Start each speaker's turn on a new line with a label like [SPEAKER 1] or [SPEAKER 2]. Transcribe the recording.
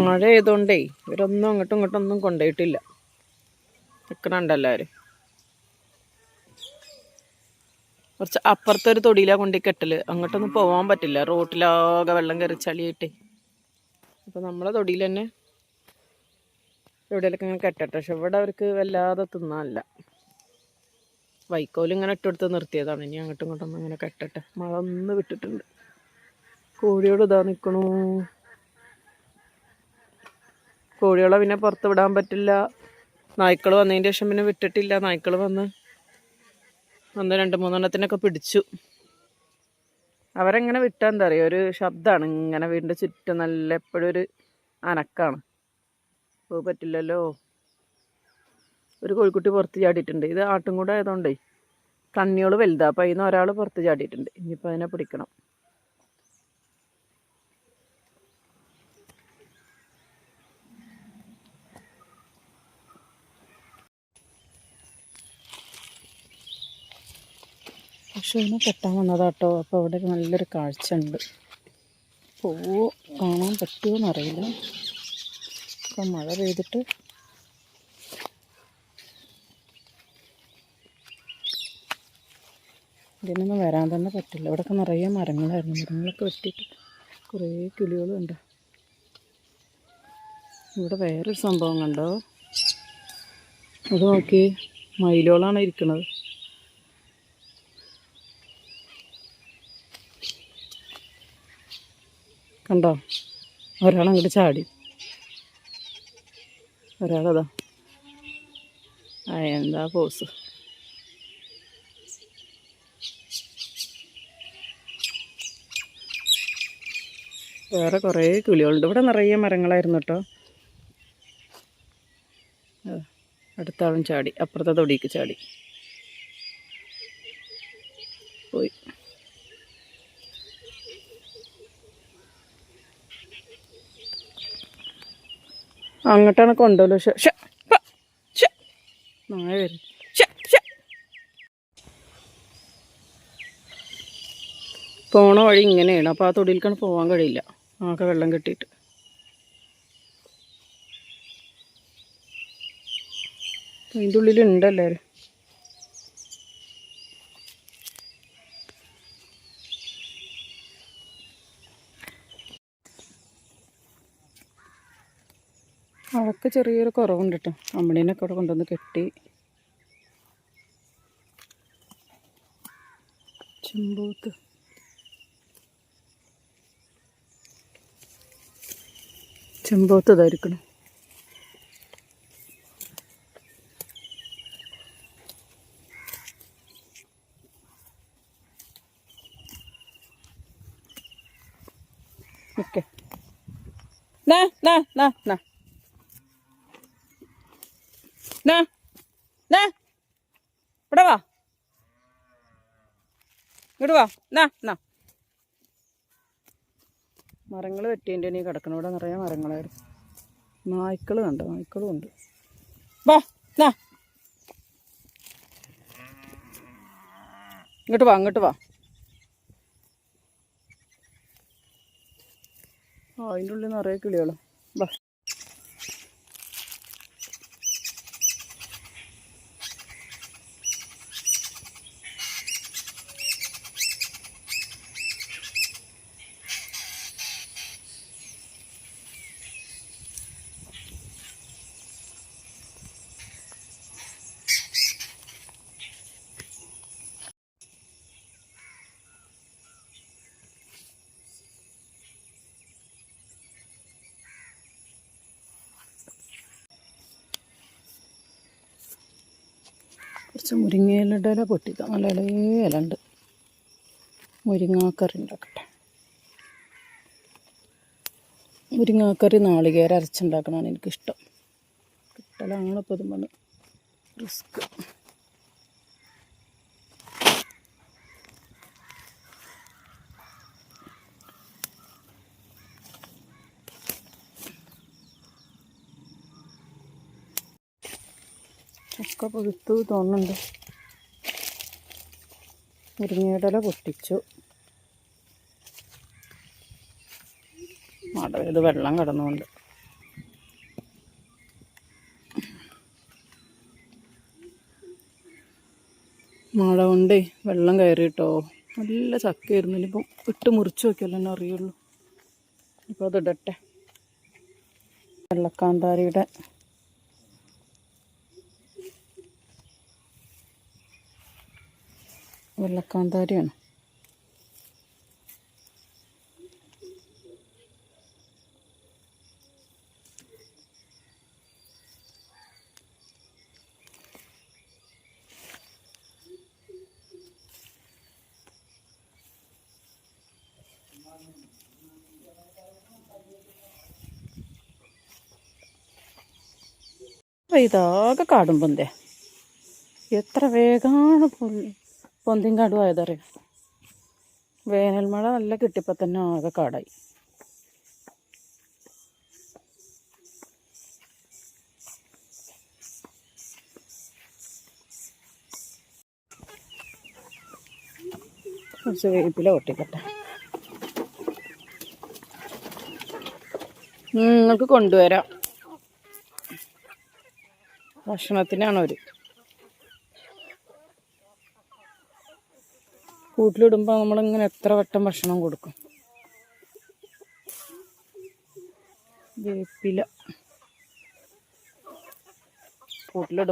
[SPEAKER 1] മഴ ചെയ്തോണ്ടേ ഇവരൊന്നും അങ്ങോട്ടും ഇങ്ങോട്ടും ഒന്നും കൊണ്ടുപോയിട്ടില്ല. നിൽക്കണുണ്ട് എല്ലാവരും. കുറച്ച് അപ്പുറത്തെ ഒരു തൊടിയിലാണ് കൊണ്ടു കെട്ടൽ അങ്ങോട്ടൊന്നും പോകാൻ പറ്റില്ല. റോട്ടിലാകെ വെള്ളം കയറി ചളിയിട്ടേ അപ്പോൾ നമ്മളെ തൊടിയിൽ തന്നെ എവിടെയൊക്കെ ഇങ്ങനെ കെട്ടട്ടെ. പക്ഷെ ഇവിടെ അവർക്ക് വല്ലാതെ തിന്നാനല്ല. വൈക്കോൽ ഇങ്ങനെ ഇട്ടെടുത്ത് നിർത്തിയതാണ്. ഇനി അങ്ങോട്ടും ഇങ്ങോട്ടൊന്നും ഇങ്ങനെ കെട്ടട്ടെ. മഴ ഒന്ന് വിട്ടിട്ടുണ്ട്. കോഴിയോട് ഇതാ നിൽക്കണു കോഴികളെ പിന്നെ പുറത്ത് വിടാൻ പറ്റില്ല. നായ്ക്കൾ വന്നതിന്റെ ശേഷം പിന്നെ വിട്ടിട്ടില്ല. നായ്ക്കൾ വന്ന് വന്ന് രണ്ട് മൂന്നെണ്ണത്തിനൊക്കെ പിടിച്ചു. അവരെങ്ങനെ വിട്ടാൽ എന്താ പറയുക ഒരു ശബ്ദമാണ് ഇങ്ങനെ വീടിന്റെ ചുറ്റും നല്ല എപ്പോഴും ഒരു അനക്കാണ്. അപ്പോൾ പറ്റില്ലല്ലോ. ഒരു കോഴിക്കുട്ടി പുറത്ത് ചാടിയിട്ടുണ്ട്. ഇത് ആട്ടും കൂടെ ആയതുകൊണ്ടേ കണ്ണികൾ വലുതാണ് അപ്പം അതിൽ നിന്ന് ഒരാൾ പുറത്ത് ചാടിയിട്ടുണ്ട്. ഇനിയിപ്പോൾ അതിനെ പിടിക്കണം. പശുവിനെ കെട്ടാൻ വന്നതാട്ടോ അപ്പോൾ അവിടെ ഒരു നല്ലൊരു കാഴ്ച ഉണ്ട്. പൂവ് കാണാൻ പറ്റുമോ അറിയില്ല ഇപ്പം മഴ പെയ്തിട്ട് ഇതിനൊന്നും വരാൻ തന്നെ പറ്റില്ല. ഇവിടെയൊക്കെ നിറയെ മരങ്ങളായിരുന്നു. മരങ്ങളൊക്കെ വെട്ടിയിട്ട് കുറേ കിളികളുണ്ട്. ഇവിടെ വേറൊരു സംഭവം കണ്ടോ? ഇത് നോക്കി. മൈലോളാണ് ഇരിക്കുന്നത് കണ്ടോ? ഒരാളങ്ങോട്ട് ചാടി. ഒരാളതാ. എന്താ പോസ്? വേറെ കുറേ കിളികളുണ്ട്. ഇവിടെ നിറയെ മരങ്ങളായിരുന്നു കേട്ടോ. അടുത്താളും ചാടി. അപ്പുറത്തെ തൊടിക്ക് ചാടി. പോയി. അങ്ങോട്ടാണ് കൊണ്ടുപോലോ നാളെ വരും. പോണ വഴി ഇങ്ങനെയാണ്. അപ്പോൾ ആ തൊടിയിലേക്കാണ് പോകാൻ കഴിയില്ല. ആകെ വെള്ളം കെട്ടിയിട്ട്. അതിന്റെ ഉള്ളിലുണ്ട് അവൾക്ക് ചെറിയൊരു കുറവുണ്ട് കേട്ടോ അമ്മണീനൊക്കെ കൂടെ കൊണ്ടുവന്ന് കെട്ടി. ചെമ്പൂത്ത്. ചെമ്പൂത്ത് ഇതായിരിക്കണം ഓക്കെ നാ നാ നാ നാ. ഇവിടെ വാ. ഇങ്ങോട്ട് വാ. നാ നാ. മരങ്ങൾ വെട്ടിയതിന്റെ നീ കിടക്കണം ഇവിടെ നിറയെ മരങ്ങളായിരുന്നു നായ്ക്കൾ കണ്ടോ? നായ്ക്കളും ഉണ്ട്. വാ നാ. ഇങ്ങോട്ട് വാ അങ്ങോട്ട് വാ. ആ അതിന്റെ ഉള്ളിൽ നിറയെ കിളികളും. വാ. കുറച്ച് മുരിങ്ങയിലയുടെ ഇല പൊട്ടിക്കാം നല്ല ഇളയേ ഇല ഉണ്ട് മുരിങ്ങാക്കറി ഉണ്ടാക്കട്ടെ. മുരിങ്ങാക്കറി നാളികേരം അരച്ചുണ്ടാക്കണമാണ് എനിക്കിഷ്ടം. കിട്ടലാണ് ഇതുമ്പോൾ റിസ്ക്. ഒക്കെ പുഴുത്തു തോന്നുന്നുണ്ട്. മുരിങ്ങയുടെ പൊട്ടിച്ചു. മടവിൽ വെള്ളം കിടന്നുകൊണ്ട്. മഴ കൊണ്ടേ വെള്ളം കയറിയിട്ടോ? നല്ല ചക്കയായിരുന്നു. ഇനിയിപ്പോൾ ഇട്ട് മുറിച്ച് നോക്കിയല്ലോ എന്നെ അറിയുള്ളൂ. ഇപ്പോൾ അതിടട്ടെ വെള്ളക്കാന്താരിയുടെ വെള്ളക്കാന്താരിയാണ്. ഇതാകെ കാടും പൊന്തേ. എത്ര വേഗമാണ് പൊന്തിയും കാടും ആയതറിയാം? വേനൽ മഴ നല്ല കിട്ടിയപ്പോൾ തന്നെ ആകെ കാടായി. കുറച്ച് വേപ്പില ഒട്ടിക്കട്ടെ നിങ്ങൾക്ക് കൊണ്ടുവരാം. ഭക്ഷണത്തിനാണ് ഒരു കൂട്ടിലിടുമ്പോൾ നമ്മളിങ്ങനെ എത്ര വട്ടം ഭക്ഷണം കൊടുക്കും? വേപ്പില. കൂട്ടിലിടും